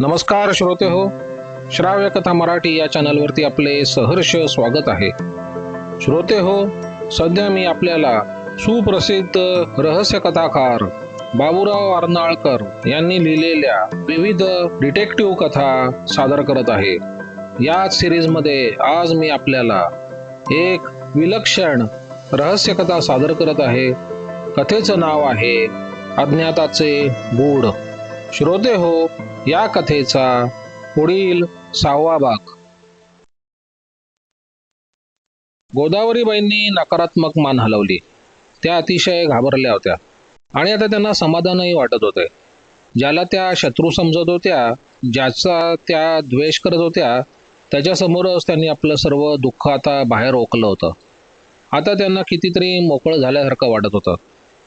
नमस्कार श्रोते हो श्राव्य कथा मराठी या चॅनलवरती आपले सहर्ष स्वागत आहे. श्रोते हो सध्या मी आपल्याला सुप्रसिद्ध रहस्य कथाकार बाबूराव अर्नाळकर यांनी लिहिलेल्या विविध डिटेक्टिव्ह कथा सादर करत आहे. याच सिरीजमध्ये आज मी आपल्याला एक विलक्षण रहस्य कथा सादर करत आहे. कथेचं नाव आहे अज्ञाताचे गूढ. श्रोते हो या कथेचा पुढील सहावा भाग. गोदावरीबाईंनी नकारात्मक मान हलवली. त्या अतिशय घाबरल्या होत्या. आणि आता त्यांना समाधानही वाटत होते. ज्याला त्या शत्रू समजत होत्या ज्याचा त्या द्वेष करत होत्या त्याच्यासमोरच त्यांनी आपलं सर्व दुःख आता बाहेर ओकलं होतं. आता त्यांना कितीतरी मोकळं झाल्यासारखं वाटत होतं.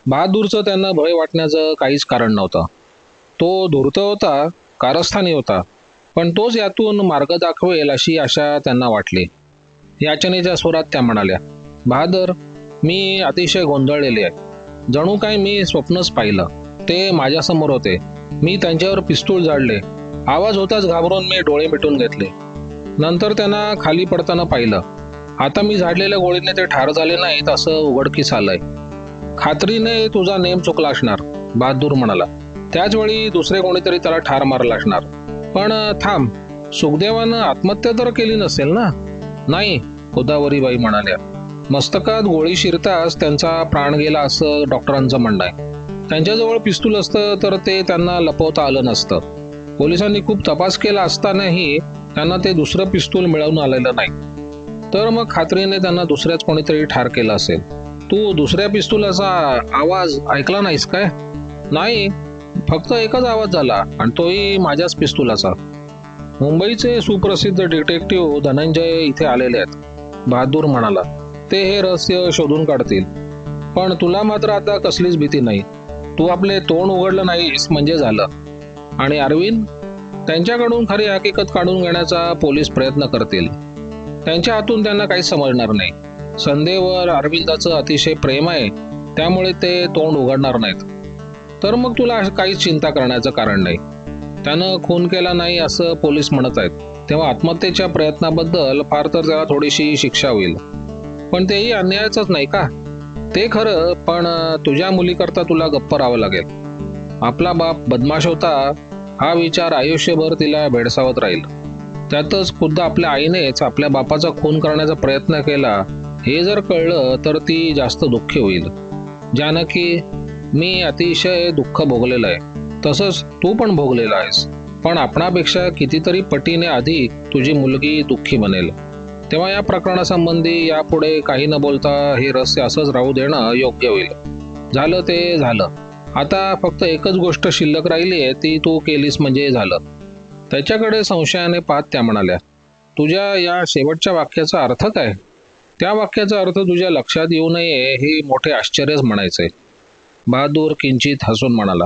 बहादूरचं त्यांना भय वाटण्याचं काहीच कारण नव्हतं. तो धूर्त होता कारस्थानी होता पण तोच यातून मार्ग दाखवेल अशी आशा त्यांना वाटली. याचनेच्या स्वरात त्या म्हणाल्या बहादर मी अतिशय गोंधळलेले आहे. जणू काय मी स्वप्नच पाहिलं. ते माझ्यासमोर होते. मी त्यांच्यावर पिस्तूल झाडले. आवाज होताच घाबरून मी डोळे मिटून घेतले. नंतर त्यांना खाली पडताना पाहिलं. आता मी झाडलेल्या गोळीने ते ठार झाले नाहीत असं उघडकीस आलंय. खात्रीने तुझा नेम चुकला असणार बहादूर म्हणाला. त्याच वेळी दुसरे कोणीतरी त्याला ठार मारला असणार. पण थांब. सुखदेवानं आत्महत्या तर केली नसेल ना? नाही गोदावरीबाई म्हणाल्या. मस्तकात गोळी शिरताच त्यांचा प्राण गेला असं डॉक्टरांचं म्हणणं आहे. त्यांच्याजवळ पिस्तूल असतं तर ते त्यांना लपवता आलं नसतं. पोलिसांनी खूप तपास केला असतानाही त्यांना ते दुसरं पिस्तूल मिळवून आलेलं नाही. तर मग खात्रीने त्यांना दुसऱ्याच कोणीतरी ठार केलं असेल. तू दुसऱ्या पिस्तुलाचा आवाज ऐकला नाहीस काय? नाही फक्त एकच आवाज झाला आणि तोही माझ्याच पिस्तुलाचा. मुंबईचे सुप्रसिद्ध डिटेक्टिव्ह धनंजय इथे आलेले आहेत. बहादूर म्हणाला ते हे रहस्य शोधून काढतील. पण तुला मात्र आता कसलीच भीती नाही. तू आपले तोंड उघडलं नाहीस म्हणजे झालं. आणि अरविंद त्यांच्याकडून खरी हकीकत काढून घेण्याचा पोलीस प्रयत्न करतील. त्यांच्या हातून त्यांना काहीच समजणार नाही. संदेवर अरविंदाचं अतिशय प्रेम आहे. त्यामुळे ते तोंड उघडणार नाहीत. तर मग तुला काहीच चिंता करण्याचं कारण नाही. त्यानं खून केला नाही असं पोलीस म्हणत आहेत. तेव्हा आत्महत्येच्या प्रयत्नाबद्दल फार तर त्याला थोडीशी शिक्षा होईल. पण तेही अन्यायाचंच नाही का? ते खरं पण तुझ्या मुलीकरता तुला गप्प राहावं लागेल. आपला बाप बदमाश होता हा विचार आयुष्यभर तिला भेडसावत राहील. त्यातच खुद्द आपल्या आईनेच आपल्या बापाचा खून करण्याचा प्रयत्न केला हे जर कळलं तर ती जास्त दुःखी होईल. जानकी मी अतिशय दुःख भोगलेलं आहे. तसंच तू पण भोगलेला आहेस. पण आपणापेक्षा कितीतरी पटीने आधी तुझी मुलगी दुःखी बनेल. तेव्हा या प्रकरणासंबंधी यापुढे काही न बोलता हे रहस्य असंच राहू देणं योग्य होईल. झालं ते झालं. आता फक्त एकच गोष्ट शिल्लक राहिली आहे ती तू केलीस म्हणजे झालं. त्याच्याकडे संशयाने पाहत त्या म्हणाल्या तुझ्या या शेवटच्या वाक्याचा अर्थ काय? त्या वाक्याचा अर्थ तुझ्या लक्षात येऊ नये हे मोठे आश्चर्यच म्हणायचे बहादूर किंचित हसून म्हणाला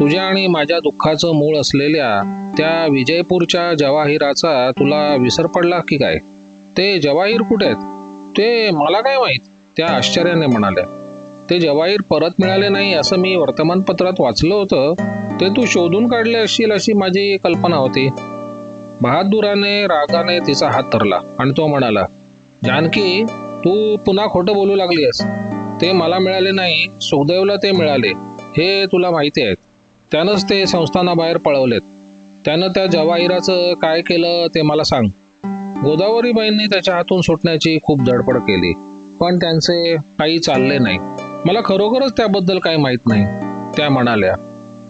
तुझ्या आणि माझ्या दुःखाचं मूळ असलेल्या त्या विजयपूरच्या जवाहिराचा तुला विसर पडला की काय? ते जवाहीर कुठे आहेत? ते मला काय माहीत? त्या आश्चर्याने म्हणाल्या ते जवाहीर परत मिळाले नाही असं मी वर्तमानपत्रात वाचलं होतं. ते तू शोधून काढले असशील अशी माझी कल्पना होती. बहादुराने रागाने तिचा हात धरला आणि तो म्हणाला जानकी तू पुन्हा खोटं बोलू लागली आहेस ते मला मिळाले नाही सुखदेवला ते मिळाले. हे तुला माहिती आहे त्यानंच ते संस्थानाबाहेर पळवलेत. त्यानं त्या जवाहिराचं काय केलं ते मला सांग. गोदावरीबाईंनी त्याच्या हातून सुटण्याची खूप धडपड केली. पण त्यांचे काही चालले नाही. मला खरोखरच त्याबद्दल काही माहीत नाही. त्या म्हणाल्या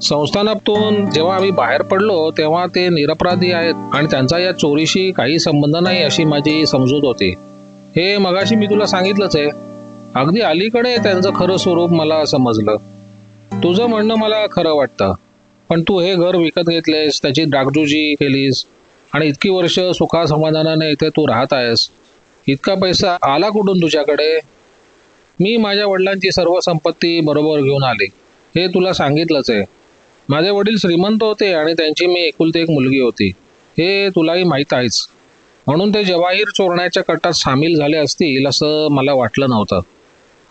संस्थानातून जेव्हा आम्ही बाहेर पडलो तेव्हा ते निरपराधी आहेत आणि त्यांचा या चोरीशी काही संबंध नाही अशी माझी समजूत होती. हे मगाशी मी तुला सांगितलंच आहे. अगदी अलीकडे त्यांचं खरं स्वरूप मला समजलं. तुझं म्हणणं मला खरं वाटतं. पण तू हे घर विकत घेतलेस त्याची डागडुजी केलीस आणि इतकी वर्ष सुखा समाधानाने इथे तू राहत आहेस. इतका पैसा आला कुठून तुझ्याकडे? मी माझ्या वडिलांची सर्व संपत्ती बरोबर घेऊन आले. हे तुला सांगितलंच आहे. माझे वडील श्रीमंत होते आणि त्यांची मी एकुलती एक मुलगी होती. हे तुलाही माहीत आहेच. म्हणून ते जवाहीर चोरण्याच्या कटात सामील झाले असतील असं मला वाटलं नव्हतं.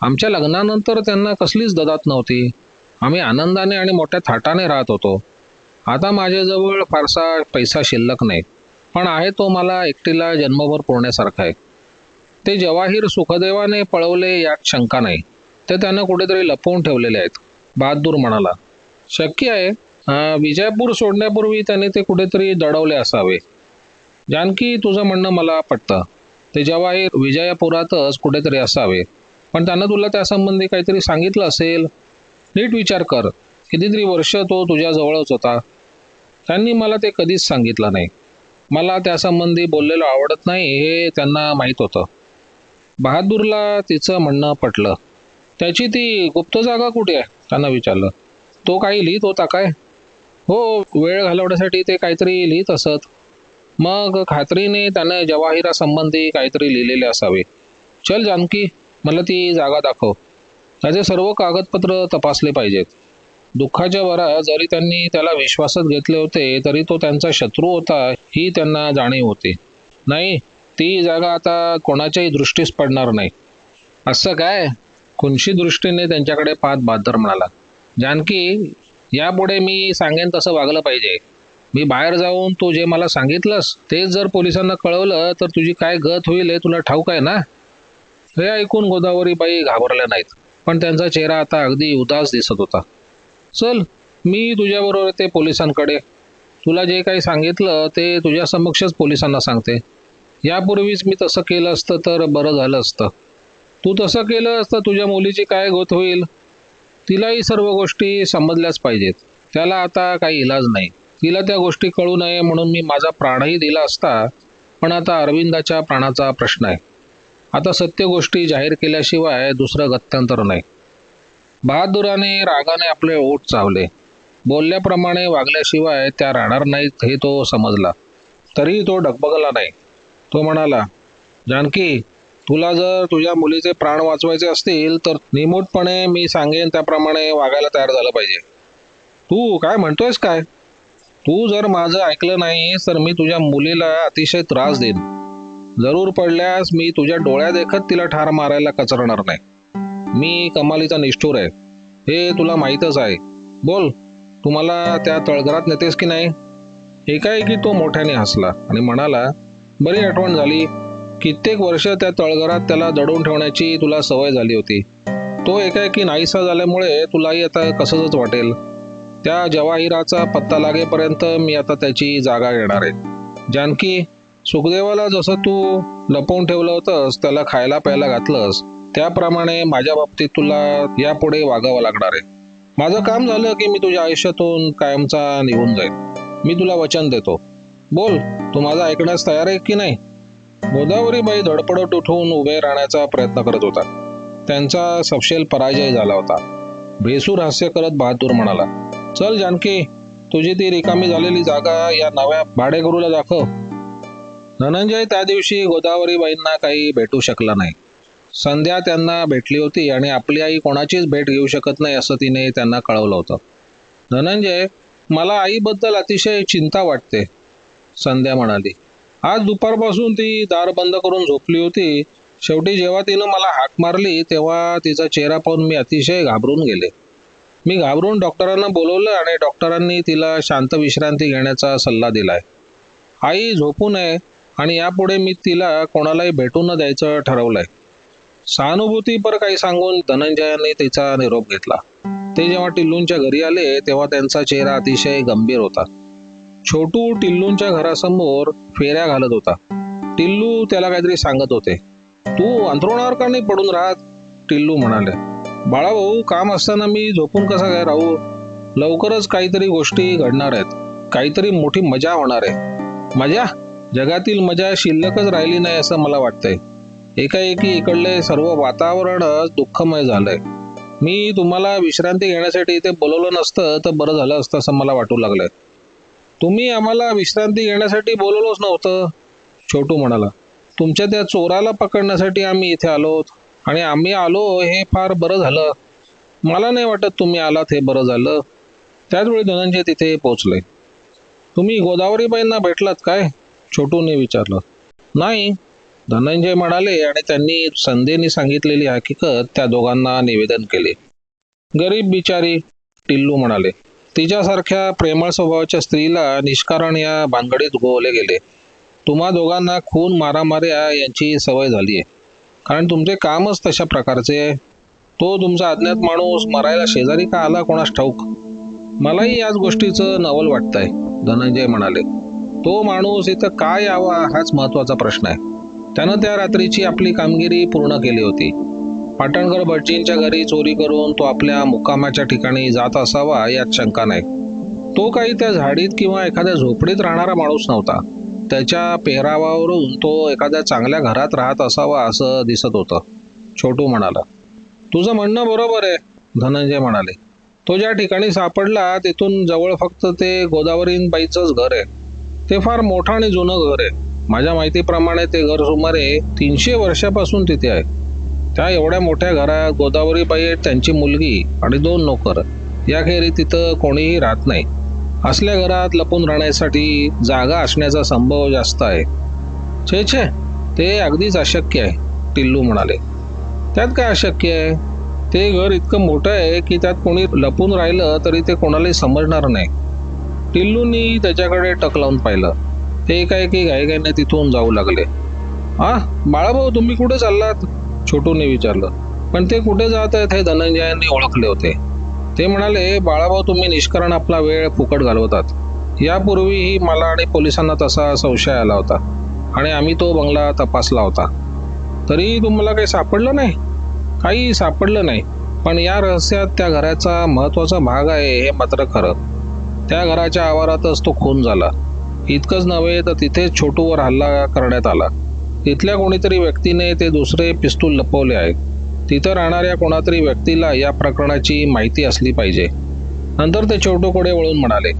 आमच्या लग्नानंतर त्यांना कसलीच ददात नव्हती. आम्ही आनंदाने आणि मोठ्या थाटाने राहत होतो. आता माझ्याजवळ फारसा पैसा शिल्लक नाही पण आहे तो मला एकटीला जन्मभर पुरण्यासारखा आहे. ते जवाहीर सुखदेवाने पळवले यात शंका नाही. ते त्यानं कुठेतरी लपवून ठेवलेले आहेत. बहादूर म्हणाला शक्य आहे. विजयपूर सोडण्यापूर्वी त्याने ते कुठेतरी दडवले असावे. जानकी तुझं म्हणणं मला पटतं. ते जवाहीर विजयपुरातच कुठेतरी असावे. पण त्यानं तुला त्यासंबंधी काहीतरी सांगितलं असेल नीट विचार कर. कितीतरी वर्ष तो तुझ्याजवळच होता. त्यांनी मला ते कधीच सांगितलं नाही. मला त्यासंबंधी बोललेलं आवडत नाही हे त्यांना माहीत होतं. बहादूरला तिचं म्हणणं पटलं. त्याची ती गुप्त जागा कुठे आहे? त्यांना विचारलं. तो काही लिहित होता काय? हो वेळ घालवण्यासाठी ते काहीतरी लिहित असत. मग खात्रीने त्याने जवाहिरासंबंधी काहीतरी लिहिलेले असावे. चल जानकी. मला ती जागा दाखव. त्याचे सर्व कागदपत्र तपासले पाहिजेत. दुःखाच्या वरात जरी त्यांनी त्याला विश्वासात घेतले होते तरी तो त्यांचा शत्रू होता ही त्यांना जाणीव होती. नाही ती जागा आता कोणाच्याही दृष्टीस पडणार नाही. असं काय? खुनशी दृष्टीने त्यांच्याकडे पाहत बहादर म्हणाला. जानकी यापुढे मी सांगेन तसं वागलं पाहिजे. मी बाहेर जाऊन तू जे मला सांगितलंस तेच जर पोलिसांना कळवलं तर तुझी काय गत होईल हे तुला ठाऊक आहे ना? हे ऐकून गोदावरीबाई घाबरल्या नाहीत. पण त्यांचा चेहरा आता अगदी उदास दिसत होता. चल मी तुझ्याबरोबर येते पोलिसांकडे. तुला जे काही सांगितलं ते तुझ्या समक्षच पोलिसांना सांगते. यापूर्वीच मी तसं केलं असतं तर बरं झालं असतं. तू तसं केलं असतं तुझ्या मुलीची काय गोत होईल? तिलाही सर्व गोष्टी समजल्याच पाहिजेत. त्याला आता काही इलाज नाही. तिला त्या गोष्टी कळू नये म्हणून मी माझा प्राणही दिला असता पण आता अरविंदाच्या प्राणाचा प्रश्न आहे. आता सत्य गोष्टी जाहीर केल्याशिवाय दुसरं गत्यंतर नाही. बहादुराने रागाने आपले ओठ चावले. बोलल्याप्रमाणे वागल्याशिवाय त्या राहणार नाहीत हे तो समजला. तरीही तो डगबगला नाही. तो म्हणाला जानकी तुला जर तुझ्या मुलीचे प्राण वाचवायचे असतील तर निमूटपणे मी सांगेन त्याप्रमाणे वागायला तयार झालं पाहिजे. तू काय म्हणतोयस काय? तू जर माझं ऐकलं नाहीस तर मी तुझ्या मुलीला अतिशय त्रास देईन. जरूर पडल्यास मी तुझ्या डोळ्या देखत तिला ठार मारायला कचरणार नाही. मी कमालीचा निष्ठूर आहे. हे तुला माहीतच आहे. बोल तुम्हाला त्या तळघरात नेतेस की नाही? एकाएकी तो मोठ्याने हसला आणि म्हणाला बरी आठवण झाली. कित्येक वर्ष त्या तळघरात त्याला दडवून ठेवण्याची तुला सवय झाली होती. तो एकाएकी नाहीसा झाल्यामुळे तुलाही आता कसंच वाटेल. त्या जवाहिराचा पत्ता लागेपर्यंत मी आता त्याची जागा घेणार आहे. जानकी सुखदेवाला जसं तू लपवून ठेवलं होतंस त्याला खायला प्यायला घातलंस त्याप्रमाणे माझ्या बाबतीत तुला यापुढे वागावं लागणार आहे. माझं काम झालं की मी तुझ्या आयुष्यातून कायमचा निघून जाईल मी तुला वचन देतो. बोल तू माझं ऐकण्यास तयार आहे की नाही? गोदावरीबाई धडपडत उठून उभे राहण्याचा प्रयत्न करत होता. त्यांचा सपशेल पराजय झाला होता. भेसूर हास्य करत बहादूर म्हणाला चल जानकी तुझी ती रिकामी झालेली जागा या नव्या भाडेकरूला दाखव. धनंजय त्या दिवशी गोदावरीबाईंना काही भेटू शकला नाही. संध्या त्यांना भेटली होती आणि आपली आई कोणाचीच भेट घेऊ शकत नाही असं तिने त्यांना कळवलं होतं. धनंजय मला आईबद्दल अतिशय चिंता वाटते संध्या म्हणाली. आज दुपारपासून ती दार बंद करून झोपली होती. शेवटी जेव्हा तिनं मला हाक मारली तेव्हा तिचा चेहरा पाहून मी अतिशय घाबरून गेले. मी घाबरून डॉक्टरांना बोलवलं आणि डॉक्टरांनी तिला शांत विश्रांती घेण्याचा सल्ला दिलाय. आई झोपू नये. आणि यापुढे मी तिला कोणालाही भेटू न द्यायचं ठरवलंय. सहानुभूतीपर काही सांगून धनंजयाने तिचा निरोप घेतला. ते जेव्हा टिल्लूंच्या घरी आले तेव्हा त्यांचा चेहरा अतिशय गंभीर होता. छोटू टिल्लूंच्या घरासमोर फेऱ्या घालत होता. टिल्लू त्याला काहीतरी सांगत होते. तू अंथरुणावर का नाही पडून राहत? टिल्लू म्हणाले. बाळा भाऊ काम असताना मी झोपून कसा काय राहू? लवकरच काहीतरी गोष्टी घडणार आहेत. काहीतरी मोठी मजा होणार आहे. मजा? जगातील मजा शिल्लकच राहिली नाही असं मला वाटतंय. एकाएकी इकडले सर्व वातावरणच दुःखमय झालंय. मी तुम्हाला विश्रांती घेण्यासाठी इथे बोलवलं नसतं तर बरं झालं असतं असं मला वाटू लागलंय. तुम्ही आम्हाला विश्रांती घेण्यासाठी बोलवलंच नव्हतं छोटू म्हणाला. तुमच्या त्या चोराला पकडण्यासाठी आम्ही इथे आलो आणि आम्ही आलो हे फार बरं झालं. मला नाही वाटत तुम्ही आलात हे बरं झालं. त्याचवेळी धनंजय तिथे पोचले तुम्ही गोदावरीबाईंना भेटलात काय? छोटूने विचारलं. नाही धनंजय म्हणाले आणि त्यांनी संध्येने सांगितलेली हकीकत त्या दोघांना निवेदन केले. गरीब बिचारी टिल्लू म्हणाले. तिच्यासारख्या प्रेमळ स्वभावाच्या स्त्रीला निष्कारण या भानगडीत गोवले गेले. तुम्हा दोघांना खून मारामाऱ्या यांची सवय झाली आहे. कारण तुमचे कामच तशा प्रकारचे तो तुमचा अज्ञात माणूस मरायला शेजारी का आला कोणास ठाऊक? मलाही याच गोष्टीचं नवल वाटतंय धनंजय म्हणाले. तो माणूस इथं काय यावा हाच महत्त्वाचा प्रश्न आहे. त्यानं त्या रात्रीची आपली कामगिरी पूर्ण केली होती. पाटणकर भटजींच्या घरी चोरी करून तो आपल्या मुक्कामाच्या ठिकाणी जात असावा यात शंका नाही. तो काही त्या झाडीत किंवा एखाद्या झोपडीत राहणारा माणूस नव्हता. त्याच्या पेहरावावरून तो एखाद्या चांगल्या घरात राहत असावा असं दिसत होतं. छोटू म्हणाला तुझं म्हणणं बरोबर आहे धनंजय म्हणाले. तो ज्या ठिकाणी सापडला तिथून जवळ फक्त ते गोदावरीबाईचंच घर आहे. ते फार मोठं आणि जुनं घर आहे. माझ्या माहितीप्रमाणे ते घर सुमारे तीनशे वर्षापासून तिथे आहे. त्या एवढ्या मोठ्या घरात गोदावरीबाई आहेत त्यांची मुलगी आणि दोन नोकर. याखेरी तिथं कोणीही राहत नाही. असल्या घरात लपून राहण्यासाठी जागा असण्याचा संभव जास्त आहे. छे छे ते अगदीच अशक्य आहे टिल्लू म्हणाले. त्यात काय अशक्य आहे? ते घर इतकं मोठं आहे की त्यात कोणी लपून राहिलं तरी ते कोणालाही समजणार नाही. टिल्लूनी त्याच्याकडे टक लावून पाहिलं. ते की घाईघाईने तिथून जाऊ लागले. आ बाळाभाऊ तुम्ही कुठे चाललात? छोटूने विचारलं. पण ते कुठे जात आहेत हे धनंजयांनी ओळखले होते. ते म्हणाले बाळाभाऊ तुम्ही निष्कारण आपला वेळ फुकट घालवतात. यापूर्वीही मला आणि पोलिसांना तसा संशय आला होता आणि आम्ही तो बंगला तपासला होता. तरी तुम्हाला काही सापडलं नाही? काही सापडलं नाही. पण या रहस्यात त्या घराचा महत्त्वाचा भाग आहे हे मात्र खरं. त्या घराच्या आवारातच तो खून झाला. इतकंच नव्हे तर तिथेच छोटूवर हल्ला करण्यात आला. तिथल्या कोणीतरी व्यक्तीने ते दुसरे पिस्तूल लपवले आहे तिथं राहणाऱ्या कोणातरी व्यक्तीला या प्रकरणाची माहिती असली पाहिजे. नंतर ते छोटूकडे वळून म्हणाले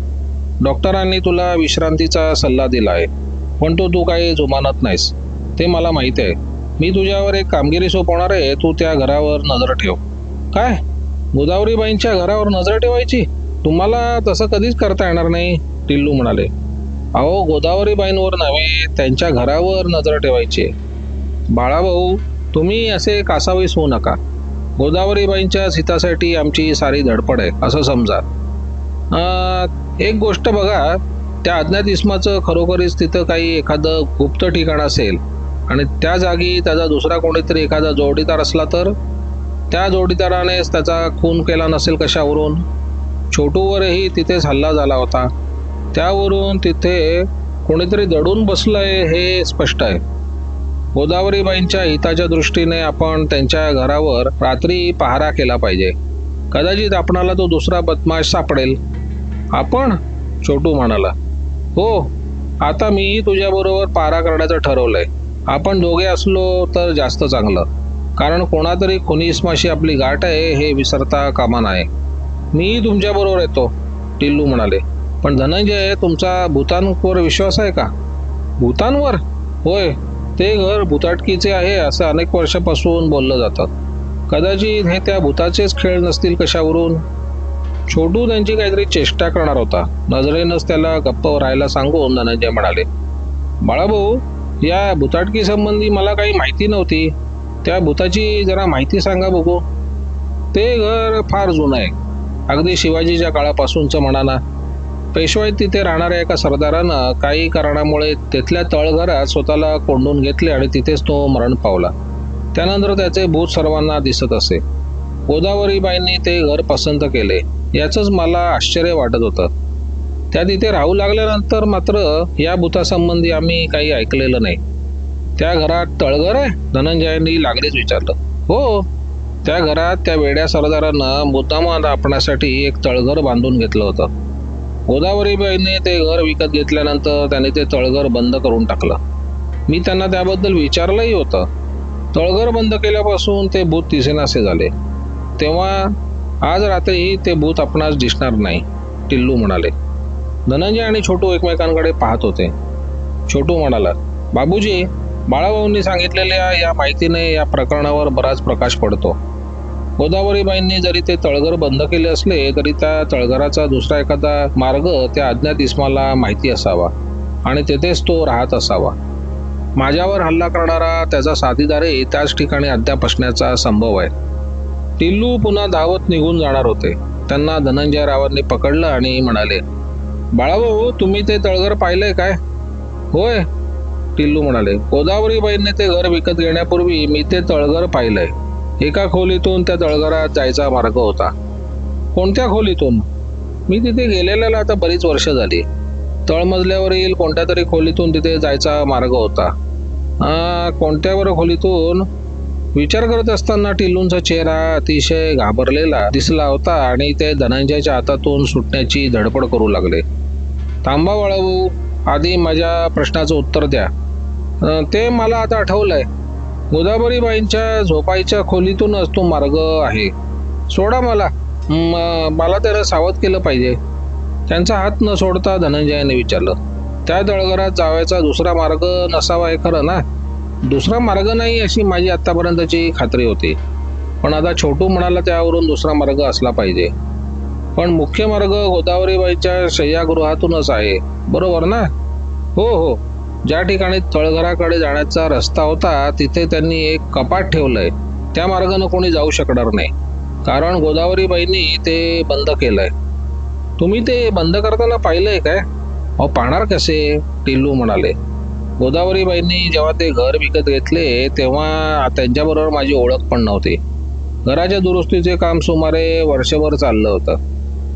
डॉक्टरांनी तुला विश्रांतीचा सल्ला दिला आहे पण तो तू काही जुमानत नाहीस. ते मला माहिती आहे. मी तुझ्यावर एक कामगिरी सोपवणार आहे. तू त्या घरावर नजर ठेव. काय? गोदावरीबाईंच्या घरावर नजर ठेवायची? तुम्हाला तसं कधीच करता येणार नाही टिल्लू म्हणाले. अहो गोदावरीबाईंवर नव्हे त्यांच्या घरावर नजर ठेवायची. बाळाभाऊ तुम्ही असे कासावीस होऊ नका. गोदावरीबाईंच्या हितासाठी आमची सारी धडपड आहे असं समजा. एक गोष्ट बघा त्या अज्ञात इस्माचं खरोखरीच तिथं काही एखादं गुप्त ठिकाण असेल आणि त्या जागी त्याचा दुसरा कोणीतरी एखादा जोडीदार असला तर? त्या जोडीदारानेच त्याचा खून केला नसेल कशावरून? छोटूवरही तिथेच हल्ला झाला होता. त्यावरून तिथे कोणीतरी दडून बसलंय हे स्पष्ट आहे. गोदावरीबाईंच्या हिताच्या दृष्टीने आपण त्यांच्या घरावर रात्री पहारा केला पाहिजे. कदाचित आपणाला तो दुसरा बदमाश सापडेल. आपण? छोटू म्हणाला. हो आता मी तुझ्याबरोबर पारा करण्याचं ठरवलंय. आपण दोघे असलो तर जास्त चांगलं. कारण कोणातरी खुनी इस्माशी आपली गाठ आहे हे विसरता कामा नाही मीही तुमच्याबरोबर येतो टिल्लू म्हणाले. पण धनंजय तुमचा भूतांवर विश्वास आहे का? भूतांवर? होय ते घर भूताटकीचे आहे असं अनेक वर्षापासून बोललं जातं. कदाचित हे त्या भूताचेच खेळ नसतील कशावरून? छोटू त्यांची काहीतरी चेष्टा करणार होता. नजरेनंच त्याला गप्प राहायला सांगून धनंजय म्हणाले बाळाभाऊ या भूताटकी संबंधी मला काही माहिती नव्हती. त्या भूताची जरा माहिती सांगा बघू. ते घर फार जुनं आहे. अगदी शिवाजीच्या काळापासूनचं म्हणा ना पेशवाईत तिथे राहणाऱ्या एका सरदारानं काही कारणामुळे तिथल्या तळघरात स्वतःला कोंडून घेतले आणि तिथेच तो मरण पावला. त्यानंतर त्याचे भूत सर्वांना दिसत असे. गोदावरीबाईंनी ते घर पसंत केले. याचंच मला आश्चर्य वाटत होतं. त्या तिथे राहू लागल्यानंतर मात्र या भूतासंबंधी आम्ही काही ऐकलेलं नाही. त्या घरात तळघर आहे? धनंजयांनी लागलीच विचारलं. हो त्या घरात त्या वेड्या सरदारानं मुद्दाम आपणासाठी एक तळघर बांधून घेतलं होतं. गोदावरीबाईने ते घर विकत घेतल्यानंतर त्याने ते तळघर बंद करून टाकलं. मी त्यांना त्याबद्दल विचारलंही होतं. तळघर बंद केल्यापासून ते भूत दिसेनासे झाले. तेव्हा आज रात्रीही ते भूत आपणास दिसणार नाही टिल्लू म्हणाले. धनंजय आणि छोटू एकमेकांकडे पाहत होते. छोटू म्हणाला बाबूजी बाळाभाऊंनी सांगितलेल्या या माहितीने या प्रकरणावर बराच प्रकाश पडतो. गोदावरीबाईंनी जरी ते तळघर बंद केले असले तरी त्या तळघराचा दुसरा एखादा मार्ग त्या अज्ञात इस्माला माहिती असावा आणि तेथेच तो राहत असावा. माझ्यावर हल्ला करणारा त्याचा साथीदारही त्याच ठिकाणी अद्याप असण्याचा संभव आहे. टिल्लू पुन्हा धावत निघून जाणार होते. त्यांना धनंजय रावांनी पकडलं आणि म्हणाले बाळाभाऊ तुम्ही ते तळघर पाहिलंय काय? होय. टिल्लू म्हणाले गोदावरीबाईंनी ते घर विकत घेण्यापूर्वी मी ते तळघर पाहिलंय. एका खोलीतून त्या तळघरात जायचा मार्ग होता. कोणत्या खोलीतून? मी तिथे गेलेल्याला आता बरीच वर्ष झाली. तळमजल्यावरील कोणत्या तरी खोलीतून तिथे जायचा मार्ग होता. कोणत्यावर कोणत्या बरं खोलीतून? विचार करत असताना टिल्लूंचा चेहरा अतिशय घाबरलेला दिसला होता आणि ते धनंजयच्या हातातून सुटण्याची धडपड करू लागले. थांबा बाळाभाऊ आधी माझ्या प्रश्नाचं उत्तर द्या. ते मला आता आठवलंय. गोदावरीबाईंच्या झोपायच्या खोलीतूनच तो मार्ग आहे. सोडा मला. मला त्याला सावध केलं पाहिजे. त्यांचा हात न सोडता धनंजयाने विचारलं. त्या दळघरात जावयाचा दुसरा मार्ग नसावा हे खरं ना? दुसरा मार्ग नाही अशी माझी आत्तापर्यंतची खात्री होती. पण आता छोटू म्हणाला त्यावरून दुसरा मार्ग असला पाहिजे. पण मुख्य मार्ग गोदावरीबाईच्या शय्यागृहातूनच आहे. बरोबर ना? हो हो. ज्या ठिकाणी तळघराकडे जाण्याचा रस्ता होता तिथे त्यांनी एक कपाट ठेवलंय. त्या मार्गानं कोणी जाऊ शकणार नाही. कारण गोदावरीबाईंनी ते बंद केलंय. तुम्ही ते बंद करताना पाहिलंय काय? अहो पाहणार कसे? टिल्लू म्हणाले. गोदावरीबाईंनी जेव्हा ते घर विकत घेतले तेव्हा त्यांच्याबरोबर माझी ओळख पण नव्हती. घराच्या दुरुस्तीचे काम सुमारे वर्षभर चाललं होतं.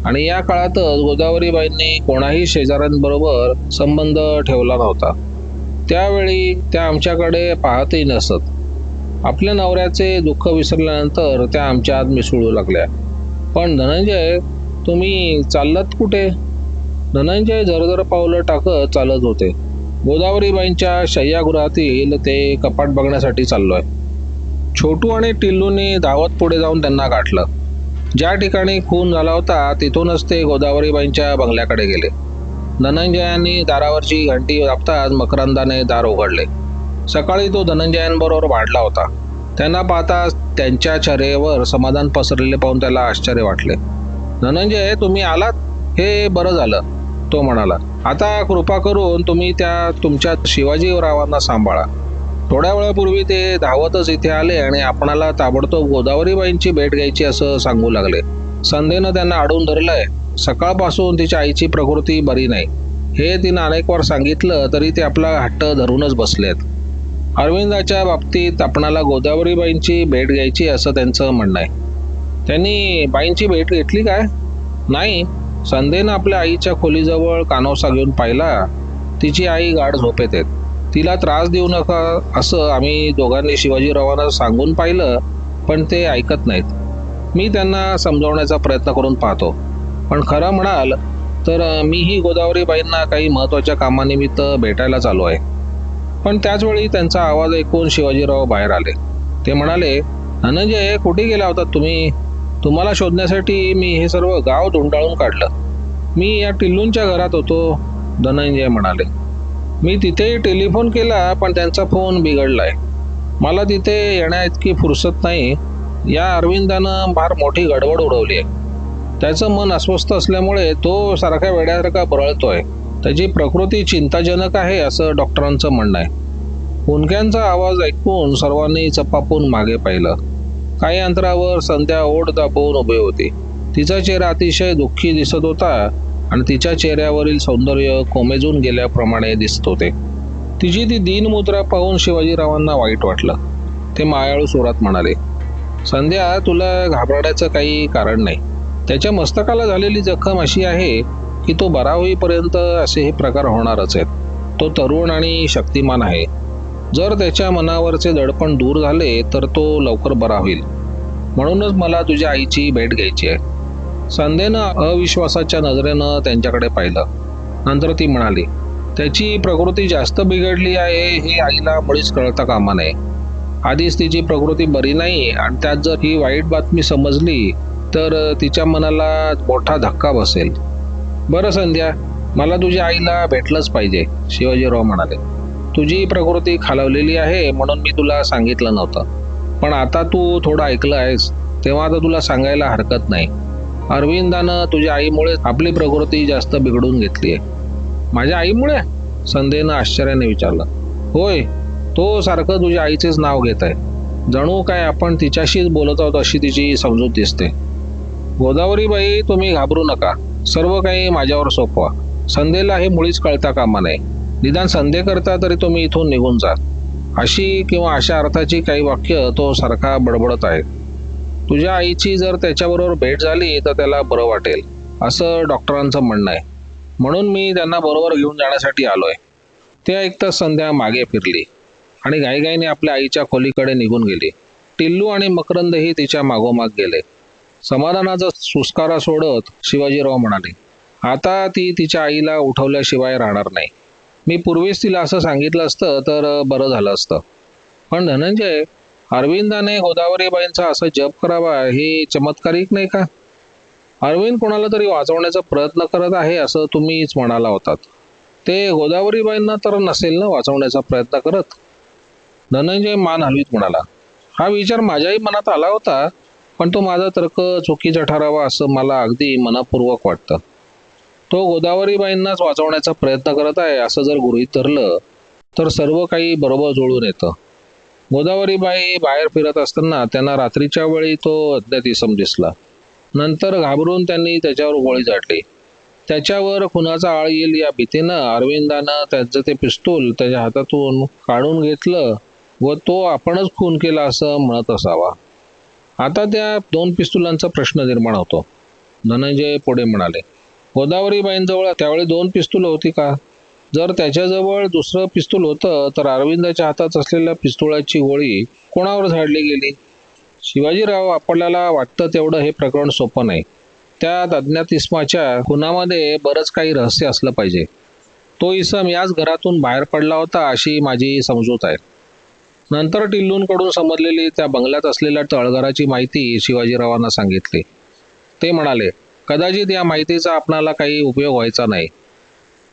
आणि या काळातच गोदावरीबाईंनी कोणाही शेजाऱ्यांबरोबर संबंध ठेवला नव्हता. त्यावेळी त्या आमच्याकडे पाहतही नसत. आपल्या नवऱ्याचे दुःख विसरल्यानंतर त्या आमच्या आत मिसळू लागल्या. पण धनंजय तुम्ही चाललात कुठे? धनंजय झरझर पावलं टाकत चालत होते. गोदावरीबाईंच्या शय्यागृहातील ते कपाट बघण्यासाठी चाललोय. छोटू आणि टिल्लूने धावत पुढे जाऊन त्यांना गाठलं. ज्या ठिकाणी खून झाला होता तिथूनच ते गोदावरीबाईंच्या बंगल्याकडे गेले. धनंजयांनी दारावरची घंटी आपताच मकरंदाने दार उघडले. सकाळी तो धनंजयांबरोबर वाढला होता. त्यांना पाहता त्यांच्या चेहऱ्यावर समाधान पसरलेले पाहून त्याला आश्चर्य वाटले. धनंजय तुम्ही आलात? हे बरं झालं तो म्हणाला. आता कृपा करून तुम्ही त्या तुमच्या शिवाजीरावांना सांभाळा. थोड्या वेळापूर्वी ते धावतच इथे आले आणि आपणाला ताबडतोब गोदावरीबाईंची भेट घ्यायची असं सांगू लागले. संधेनं त्यांना अडवून धरलंय. सकाळपासून तिच्या आईची प्रकृती बरी नाही. हे तिनं अनेक वार सांगितलं तरी ते आपला हट्ट धरूनच बसलेत. अरविंदाच्या बाबतीत आपणाला गोदावरीबाईंची भेट घ्यायची असं त्यांचं म्हणणं आहे. त्यांनी बाईंची भेट घेतली काय? नाही. संदेनं आपल्या आईच्या खोलीजवळ कानोसा घेऊन पाहिला. तिची आई गाढ झोपेत आहेत. तिला त्रास देऊ नका असं आम्ही दोघांनी शिवाजीरावांना सांगून पाहिलं पण ते ऐकत नाहीत. मी त्यांना समजावण्याचा प्रयत्न करून पाहतो. पण खरं म्हणाल तर मीही गोदावरीबाईंना काही महत्त्वाच्या कामानिमित्त भेटायला चालू आहे. पण त्याचवेळी त्यांचा आवाज ऐकून शिवाजीराव बाहेर आले. ते म्हणाले धनंजय कुठे गेला होता तुम्ही? तुम्हाला शोधण्यासाठी मी हे सर्व गाव धुंडाळून काढलं. मी या टिल्लूंच्या घरात होतो धनंजय म्हणाले. मी तिथे टेलिफोन केला पण त्यांचा फोन बिघडलाय. मला तिथे येण्या इतकी फुरसत नाही. या अरविंदानं फार मोठी गडबड उडवली आहे. त्याचं मन अस्वस्थ असल्यामुळे तो सारख्या वेड्यासारखा बरळतोय. त्याची प्रकृती चिंताजनक आहे असं डॉक्टरांचं म्हणणं आहे. हुंक्यांचा आवाज ऐकून सर्वांनी चपापून मागे पाहिलं. काही अंतरावर संध्या ओढ दाबवून उभी होती. तिचा चेहरा अतिशय दुःखी दिसत होता आणि तिच्या चेहऱ्यावरील सौंदर्य कोमेजून गेल्याप्रमाणे दिसत होते. तिची ती दीनमुद्रा पाहून शिवाजीरावांना वाईट वाटलं. ते मायाळू सुरात म्हणाले संध्या तुला घाबरण्याचं काही कारण नाही. त्याच्या मस्तकाला झालेली जखम अशी आहे की तो बरा होईपर्यंत असे हे प्रकार होणारच आहेत. तो तरुण आणि शक्तिमान आहे. जर त्याच्या मनावरचे दडपण दूर झाले तर तो लवकर बरा होईल. म्हणूनच मला तुझ्या आईची भेट घ्यायची आहे. संध्येनं अविश्वासाच्या नजरेनं त्यांच्याकडे पाहिलं. नंतर ती म्हणाली त्याची प्रकृती जास्त बिघडली आहे हे आईला मुळीच कळता कामा नये. आधीच तिची प्रकृती बरी नाही आणि त्यात जर ही वाईट बातमी समजली तर तिच्या मनाला मोठा धक्का बसेल. बरं संध्या मला तुझ्या आईला भेटलंच पाहिजे शिवाजीराव म्हणाले. तुझी प्रकृती खालावलेली आहे म्हणून मी तुला सांगितलं नव्हतं. पण आता तू थोडं ऐकलं आहेस तेव्हा आता तुला सांगायला हरकत नाही. अरविंदानं तुझ्या आईमुळे आपली प्रकृती जास्त बिघडून घेतली आहे. माझ्या आईमुळे? संध्येनं आश्चर्याने विचारलं. होय तो सारखं तुझ्या आईचेच नाव घेत आहे. जणू काय आपण तिच्याशीच बोलत आहोत अशी तिची समजूत दिसते. गोदावरीबाई तुम्ही घाबरू नका. सर्व काही माझ्यावर सोपवा. संध्येला हे मुळीच कळता कामा नये. निदान संध्येकरता तरी तुम्ही इथून निघून जा. अशी किंवा अशा अर्थाची काही वाक्य तो सारखा बडबडत आहे. तुझ्या आईची जर त्याच्याबरोबर भेट झाली तर त्याला बरं वाटेल असं डॉक्टरांचं म्हणणं आहे. म्हणून मी त्यांना बरोबर घेऊन जाण्यासाठी आलोय. ते ऐकताच संध्या मागे फिरली आणि गाईगाईने आपल्या आईच्या खोलीकडे निघून गेली. टिल्लू आणि मकरंदही तिच्या मागोमाग गेले. समाधानाचा सुस्कारा सोडत शिवाजीराव म्हणाले आता ती तिच्या आईला उठवल्याशिवाय राहणार नाही. मी पूर्वीच तिला असं सांगितलं असतं तर बरं झालं असतं. पण धनंजय अरविंदाने गोदावरीबाईंचा असं जप करावा हे चमत्कारिक नाही का? अरविंद कोणाला तरी वाचवण्याचा प्रयत्न करत आहे असं तुम्हीच म्हणाला होतात. ते गोदावरीबाईंना तर नसेल ना वाचवण्याचा प्रयत्न करत? धनंजय मान हलवीत म्हणाला हा विचार माझ्याही मनात आला होता. पण तो माझा तर्क चुकीचा ठरावा असं मला अगदी मनापूर्वक वाटतं. तो गोदावरीबाईंनाच वाचवण्याचा प्रयत्न करत आहे असं जर गृहीत धरलं तर सर्व काही बरोबर जुळून येतं. गोदावरीबाई बाहेर फिरत असताना त्यांना रात्रीच्या वेळी तो अज्ञात इसम दिसला नंतर घाबरून त्यांनी त्याच्यावर गोळी झाडली. त्याच्यावर खुनाचा आळ येईल या भीतीनं अरविंदानं त्याचं ते पिस्तूल त्याच्या हातातून काढून घेतलं व तो आपणच खून केला असं म्हणत असावा. आता त्या दोन पिस्तुलांचा प्रश्न निर्माण होतो. धनंजय पुढे म्हणाले गोदावरीबाईंजवळ त्यावेळी दोन पिस्तुलं होती का? जर त्याच्याजवळ दुसरं पिस्तूल होतं तर अरविंदाच्या हातात असलेल्या पिस्तुळाची गोळी कोणावर झाडली गेली? शिवाजीराव आपल्याला वाटतं तेवढं हे प्रकरण सोपं नाही. त्यात अज्ञात इस्माच्या खुनामध्ये बरंच काही रहस्य असलं पाहिजे. तो इसम याच घरातून बाहेर पडला होता अशी माझी समजूत आहे. नंतर टिल्लूंकडून समजलेली त्या बंगल्यात असलेल्या तळघराची माहिती शिवाजीरावांना सांगितली. ते म्हणाले कदाचित या माहितीचा आपणाला काही उपयोग व्हायचा नाही.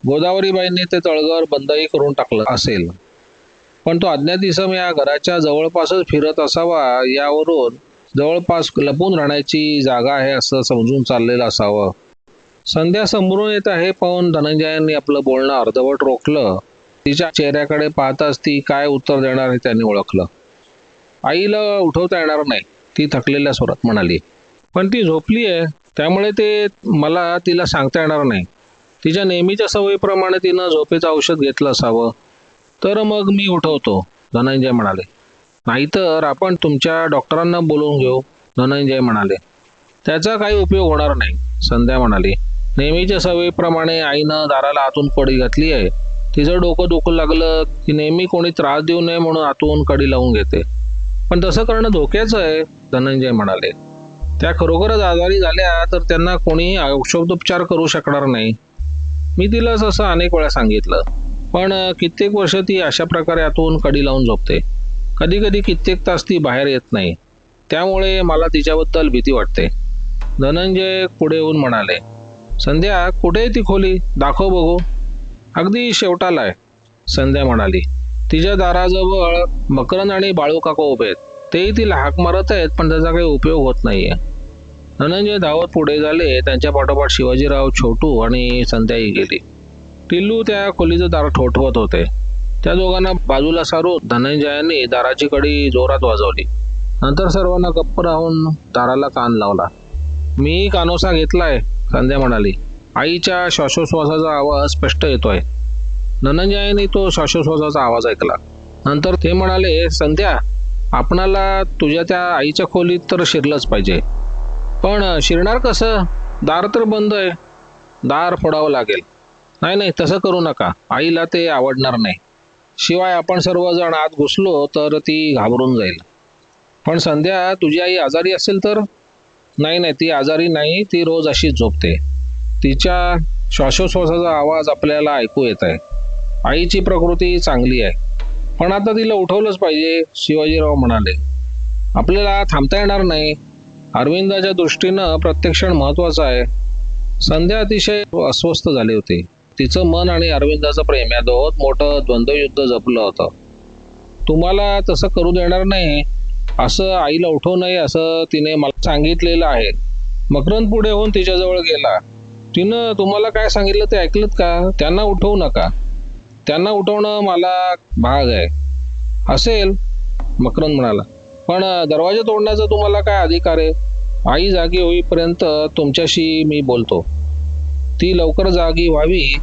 गोदावरीबाईंनी ते तळघर बंदही करून टाकलं असेल. पण तो अज्ञात इसम या घराच्या जवळपासच फिरत असावा यावरून जवळपास लपून राहण्याची जागा आहे असं समजून चाललेलं असावं. संध्या समोरून येत आहे पाहून धनंजयांनी आपलं बोलणं अर्धवट रोखलं. तिच्या चेहऱ्याकडे पाहताच ती काय उत्तर देणार हे त्यांनी ओळखलं. आईला उठवता येणार नाही. ती थकलेल्या स्वरात म्हणाली पण ती झोपली आहे. त्यामुळे ते मला तिला सांगता येणार नाही. तिच्या नेहमीच्या सवयीप्रमाणे तिनं झोपेचं औषध घेतलं असावं. तर मग मी उठवतो. धनंजय म्हणाले नाहीतर आपण तुमच्या डॉक्टरांना बोलवून घेऊ. धनंजय म्हणाले त्याचा काही उपयोग होणार नाही. संध्या म्हणाली नेहमीच्या सवयीप्रमाणे आईनं दाराला आतून पडी घातली आहे. तिचं डोकं दुखू लागलं की नेहमी कोणी त्रास देऊ नये म्हणून आतून कडी लावून घेते. पण तसं करणं धोक्याचं आहे धनंजय म्हणाले. त्या खरोखरच आजारी झाल्या तर त्यांना कोणी औषधोपचार करू शकणार नाही. मी तिला असं अनेक वेळा सांगितलं. पण कित्येक वर्ष ती अशा प्रकारे आतून कडी लावून झोपते. कधी कधी कित्येक तास ती बाहेर येत नाही. त्यामुळे मला तिच्याबद्दल भीती वाटते. धनंजय पुढे येऊन म्हणाले संध्या कुठे आहे ती खोली? दाखव बघू. अगदी शेवटाला आहे संध्या म्हणाली तिच्या दाराजवळ मकरन आणि बाळू काका उभे आहेत. तेही तिला हाक मारत आहेत पण त्याचा काही उपयोग होत नाहीये. धनंजय धावत पुढे झाले. त्यांच्या पाठोपाठ शिवाजीराव छोटू आणि संध्याही गेली. टिल्लू त्या खोलीचं दार ठोठवत होते. त्या दोघांना बाजूला सारून धनंजयाने दाराची कडी जोरात वाजवली. नंतर सर्वांना गप्प राहून दाराला कान लावला. मी कानोसा घेतलाय संध्या म्हणाली. आईच्या श्वासोश्वासाचा आवाज स्पष्ट येतोय. धनंजयाने तो श्वासोश्वासाचा आवाज ऐकला. नंतर ते म्हणाले संध्या आपणाला तुझ्या त्या आईच्या खोलीत तर शिरलंच पाहिजे. पण शिरणार कसं? दार तर बंद आहे. दार फोडावं लागेल. नाही नाही तसं करू नका. आईला ते आवडणार नाही. शिवाय आपण सर्वजण आत घुसलो तर ती घाबरून जाईल. पण संध्या तुझी आई आजारी असेल तर? नाही नाही ती आजारी नाही. ती रोज अशीच झोपते. तिच्या श्वासोश्वासाचा आवाज आपल्याला ऐकू येत आहे. आईची प्रकृती चांगली आहे. पण आता तिला उठवलंच पाहिजे शिवाजीराव म्हणाले. आपल्याला थांबता येणार नाही. अरविंदाच्या दृष्टीनं प्रत्येक क्षण महत्त्वाचा आहे. संध्या अतिशय अस्वस्थ झाली होती. तिचं मन आणि अरविंदाचं प्रेम या दोहोत मोठं द्वंद्वयुद्ध जपलं होतं. तुम्हाला तसं करू देणार नाही असं आईला उठवू नये असं तिने मला सांगितलेलं आहे. मकरंद पुढे होऊन तिच्याजवळ गेला. तिनं तुम्हाला काय सांगितलं ते ऐकलं का? त्यांना उठवू नका. त्यांना उठवणं मला भाग आहे. असेल मकरंद म्हणाला. पण दरवाजा तोडण्याचा तुम्हाला काय अधिकार आहे? आई जागी होईपर्यंत तुमच्याशी मी बोलतो. ती लवकर जागी व्हावी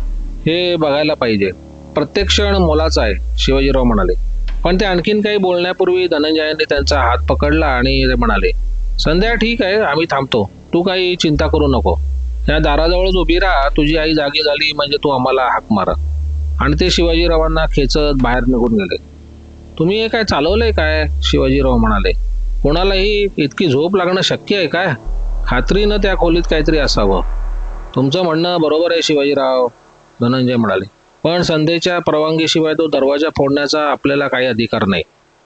हे बघायला पाहिजे. प्रत्येक क्षण मोलाचा आहे शिवाजीराव म्हणाले. पण ते आणखीन काही बोलण्यापूर्वी धनंजयाने त्यांचा हात पकडला आणि ते म्हणाले संध्या ठीक आहे आम्ही थांबतो. तू काही चिंता करू नको. या दाराजवळच उभी राहा. तुझी आई जागी झाली म्हणजे तू आम्हाला हाक मारा. आणि ते शिवाजीरावांना खेचत बाहेर निघून गेले. तुम्ही हे काय चालवलंय काय? शिवाजीराव म्हणाले. कोणालाही इतकी झोप लागणं शक्य आहे काय? खात्रीनं त्या खोलीत काहीतरी असावं. तुमचं म्हणणं बरोबर आहे शिवाजीराव धनंजय म्हणाले. पण संध्येच्या परवानगीशिवाय तो दरवाजा फोडण्याचा आपल्याला काही अधिकार नाही.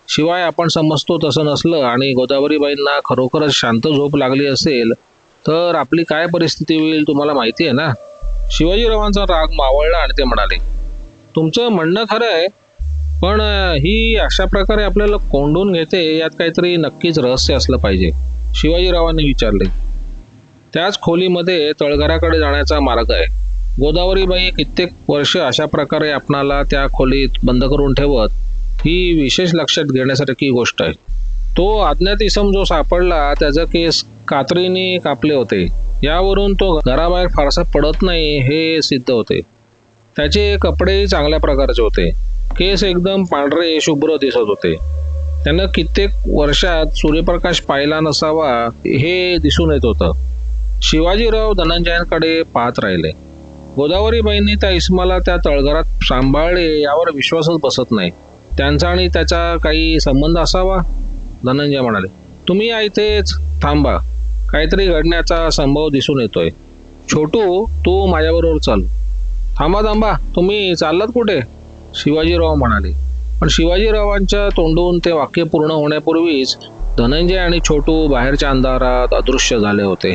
शिवाय आपण समजतो तसं नसलं आणि गोदावरीबाईंना खरोखरच शांत झोप लागली असेल तर आपली काय परिस्थिती होईल तुम्हाला माहिती आहे ना? शिवाजीरावांचा राग मावळला आणि ते म्हणाले तुमचं म्हणणं खरं आहे पण ही अशा प्रकारे आपल्याला कोंडून घेते यात काहीतरी नक्कीच रहस्य असलं पाहिजे. शिवाजीरावांनी विचारले त्याच खोलीमध्ये तळघराकडे जाण्याचा मार्ग आहे. गोदावरीबाई कित्येक वर्ष अशा प्रकारे आपणाला त्या खोलीत बंद करून ठेवत ही विशेष लक्षात घेण्यासारखी गोष्ट आहे. तो अज्ञात इसम जो सापडला त्याचा केस कात्रीने कापले होते. यावरून तो घराबाहेर फारसा पडत नाही हे सिद्ध होते. त्याचे कपडेही चांगल्या प्रकारचे होते. केस एकदम पांढरे शुभ्र दिसत होते. त्यानं कित्येक वर्षात सूर्यप्रकाश पाहिला नसावा हे दिसून येत होतं. शिवाजीराव धनंजयांकडे पाहत राहिले. गोदावरीबाईंनी त्या इस्माला त्या तळघरात सांभाळले यावर विश्वासच बसत नाही. त्यांचा आणि त्याचा काही संबंध असावा? धनंजय म्हणाले. तुम्ही या इथेच थांबा. काहीतरी घडण्याचा संभव दिसून येतोय. छोटू तू माझ्याबरोबर चल. थांबा थांबा. तुम्ही चाललात कुठे? शिवाजीराव म्हणाले. पण शिवाजीरावांच्या तोंडून ते वाक्य पूर्ण होण्यापूर्वीच धनंजय आणि छोटू बाहेरच्या अंधारात अदृश्य झाले होते.